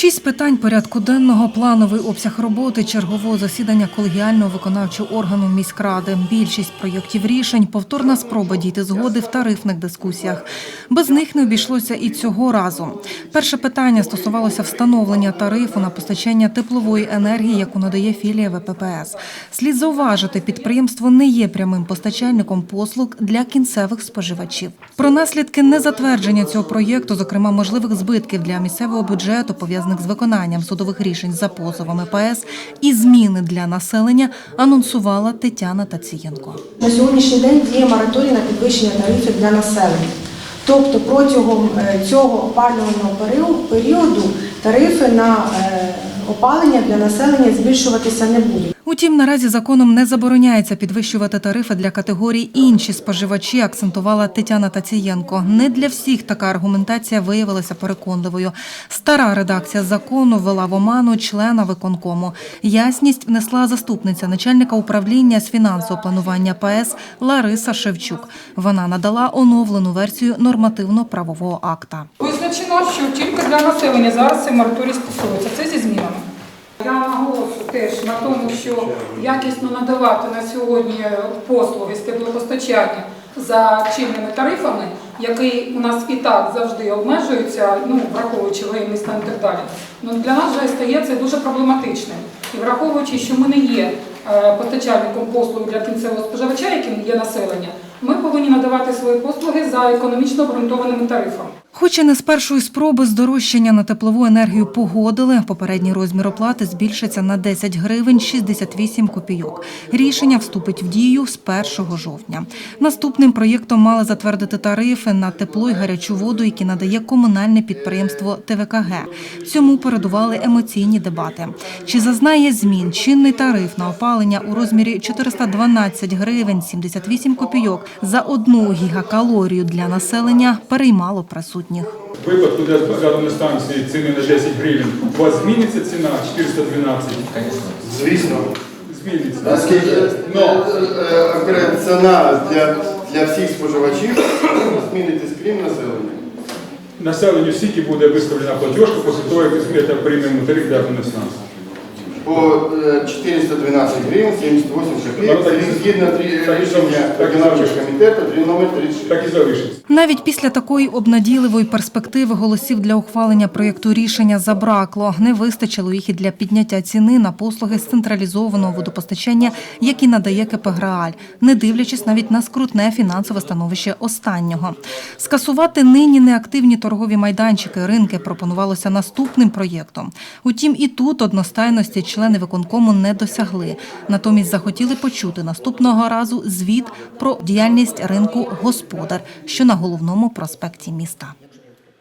Шість питань порядку денного, плановий обсяг роботи, чергового засідання колегіального виконавчого органу міськради. Більшість проєктів рішень, повторна спроба дійти згоди в тарифних дискусіях. Без них не обійшлося і цього разу. Перше питання стосувалося встановлення тарифу на постачання теплової енергії, яку надає філія ВППС. Слід зауважити, підприємство не є прямим постачальником послуг для кінцевих споживачів. Про наслідки незатвердження цього проєкту, зокрема можливих збитків для місцевого бюджету, пов'язаних з виконанням судових рішень за позовами ПС і зміни для населення, анонсувала Тетяна Тацієнко. На сьогоднішній день діє мораторій на підвищення тарифів для населення. Тобто протягом е, цього опалювального періоду- періоду тарифи на е, опалення для населення збільшуватися не будуть. Утім, наразі законом не забороняється підвищувати тарифи для категорій інші споживачі, акцентувала Тетяна Тацієнко. Не для всіх така аргументація виявилася переконливою. Стара редакція закону ввела в оману члена виконкому. Ясність внесла заступниця начальника управління з фінансового планування ПС Лариса Шевчук. Вона надала оновлену версію нормативно-правового акта. Визначено, що тільки для населення зараз цей мораторій стосується. Це зі змінами. Теж на тому, що якісно надавати на сьогодні послуги з теплопостачання за чинними тарифами, які у нас і так завжди обмежуються, ну враховуючи воєнний стан і так далі. Ну для нас вже стає це дуже проблематичним. І враховуючи, що ми не є е, постачальником послуг для кінцевого споживача, яким є населення, ми повинні надавати свої послуги за економічно обґрунтованими тарифами. Хоч і не з першої спроби здорожчання на теплову енергію погодили, попередній розмір оплати збільшиться на 10 гривень 68 копійок. Рішення вступить в дію з 1 жовтня. Наступним проєктом мали затвердити тарифи на тепло і гарячу воду, які надає комунальне підприємство ТВКГ. Цьому передували емоційні дебати. Чи зазнає змін чинний тариф на опалення у розмірі 412 гривень 78 копійок за одну гігакалорію для населення переймало присутніх. В випадку для газової станції ціни на 10 гривень, у вас зміниться ціна 412? Звісно. Зміниться. Наскільки Ну, е, ціна для, для всіх споживачів зміниться змінитись крім населення. населенню сіті буде виставлена платіжка після того, як приймемо тариф для станції. По е, 412 гривень 78 Ну, копійок. і- згідно рішення. Виконавчого комітету номер 36. Так і залишиться. Навіть після такої обнадійливої перспективи голосів для ухвалення проєкту рішення забракло. Не вистачило їх і для підняття ціни на послуги з централізованого водопостачання, які надає КП «Грааль», не дивлячись навіть на скрутне фінансове становище останнього. Скасувати нині неактивні торгові майданчики, ринки пропонувалося наступним проєктом. Утім, і тут одностайності члени виконкому не досягли. Натомість захотіли почути наступного разу звіт про діяльність ринку господар, що на головному проспекті міста.